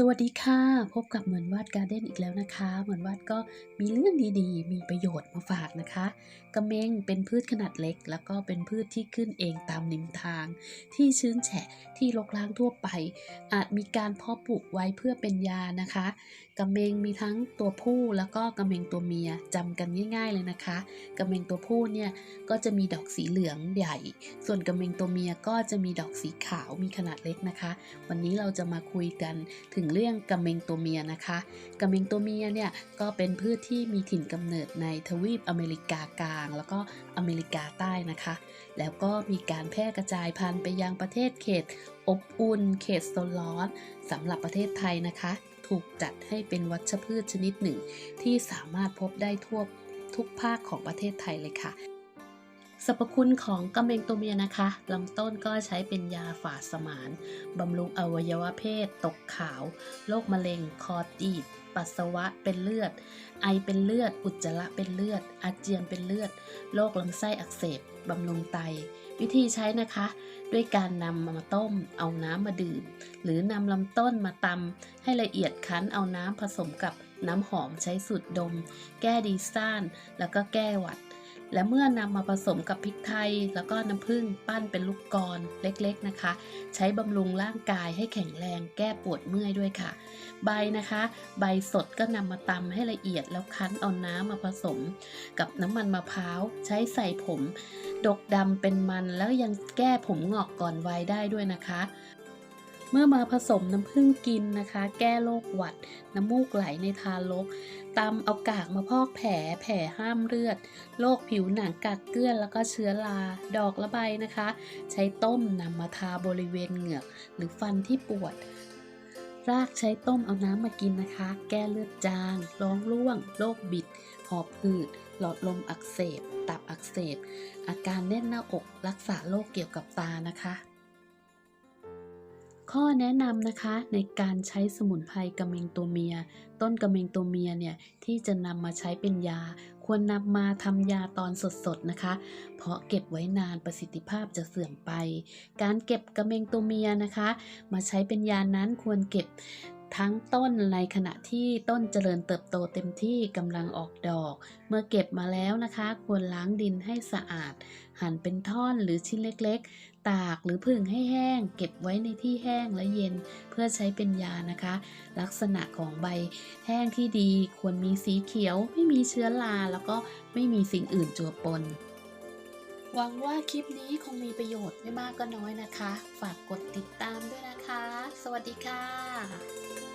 สวัสดีค่ะ พบกับเหมือนวาดการ์เด้นอีกแล้วนะคะ เหมือนวาดก็มีเรื่องดีๆ มีประโยชน์มาฝากนะคะกระเมงเป็นพืชขนาดเล็ก แล้วก็เป็นพืชที่ขึ้นเองตามริมทาง ที่ชื้นแฉะที่รกร้างทั่วไป อาจมีการเพาะปลูกไว้เพื่อเป็นยานะคะกระเมงมีทั้งตัวผู้แล้วก็กระเมงตัวเมียจำกันง่าย ๆเลยนะคะกระเมงตัวผู้เนี่ยก็จะมีดอกสีเหลืองใหญ่ ส่วนกระเมงตัวเมียก็จะมีดอกสีขาวมีขนาดเล็กนะคะ วันนี้เราจะมาคุยกันถึงเรื่องกระเมงตัวเมียนะคะกระเมงตัวเมียเนี่ยก็เป็นพืชที่มีถิ่นกำเนิดในทวีปอเมริกากลาง แล้วก็อเมริกาใต้นะคะ แล้วก็มีการแพร่กระจายพันธุ์ไปยังประเทศเขต อบอุ่น เขตโซนร้อนสำหรับประเทศไทยนะคะ ถูกจัดให้เป็นวัชพืชชนิดหนึ่ง ที่สามารถพบได้ทั่วทุกภาคของประเทศไทยเลยค่ะ สรรพคุณของกระเมงตัวเมียนะคะลำต้นก็ใช้เป็นยาฝาดสมานบำรุงอวัยวะเพศ ตกขาว โรคมะเร็ง คอตีบ ปัสสาวะเป็นเลือด ไอเป็นเลือด อุจจาระเป็นเลือด อาเจียนเป็นเลือด โรคลำไส้อักเสบบำรุงไต วิธีใช้นะคะ ด้วยการนำมาต้ม เอาน้ำมาดื่ม หรือนำลำต้นมาตำให้ละเอียดคั้นเอาน้ำผสมกับน้ำหอมใช้สูตรดม แก้ดีซ่าน แล้วก็แก้หวัด และเมื่อนำมาผสมกับพริกไทย แล้วก็น้ำผึ้งปั้นเป็นลูกกรเล็กๆนะคะ ใช้บำรุงร่างกายให้แข็งแรงแก้ปวดเมื่อยด้วยค่ะ ใบนะคะ ใบสดก็นำมาตำให้ละเอียดแล้วคั้นเอาน้ำมาผสม กับน้ำมันมะพร้าวใช้ใส่ผม ดกดำเป็นมันแล้วยังแก้ผมงอกก่อนวัยได้ด้วยนะคะ เมื่อมาผสมน้ำผึ้งกินนะคะ แก้โรคหวัด น้ำมูกไหลในทารกตำเอากากมาพอกแผลแผลห้ามเลือดโรคผิวหนังกัดเกลื่อนแล้วก็เชื้อราดอกละใบนะคะ ใช้ต้มนำมาทาบริเวณเหงือก หรือฟันที่ปวด รากใช้ต้มเอาน้ำมากินนะคะ แก้เลือดจางร้องร่วงโรคบิด หอบหืดหลอดลมอักเสบ ตับอักเสบ อาการแน่นหน้าอกรักษาโรคเกี่ยวกับตานะคะ ข้อแนะนำนะคะในการใช้สมุนไพรกระเมงตัวเมีย ต้นกระเมงตัวเมียเนี่ยที่จะนำมาใช้เป็นยา ควรนำมาทำยาตอนสดๆนะคะ เพราะเก็บไว้นานประสิทธิภาพจะเสื่อมไป การเก็บกระเมงตัวเมียนะคะ มาใช้เป็นยานั้นควรเก็บทั้งต้นในขณะที่ต้นเจริญเติบโตเต็มที่กำลังออกดอก เมื่อเก็บมาแล้วนะคะ ควรล้างดินให้สะอาด หั่นเป็นท่อนหรือชิ้นเล็กๆ ตากหรือผึ่งให้แห้ง เก็บไว้ในที่แห้งและเย็นเพื่อใช้เป็นยานะคะ ลักษณะของใบแห้งที่ดีควรมีสีเขียว ไม่มีเชื้อราแล้วก็ไม่มีสิ่งอื่นจัวปนหวังว่าคลิปนี้คงมีประโยชน์ไม่มากก็น้อยนะคะ ฝากกดติดตามด้วยนะคะ สวัสดีค่ะ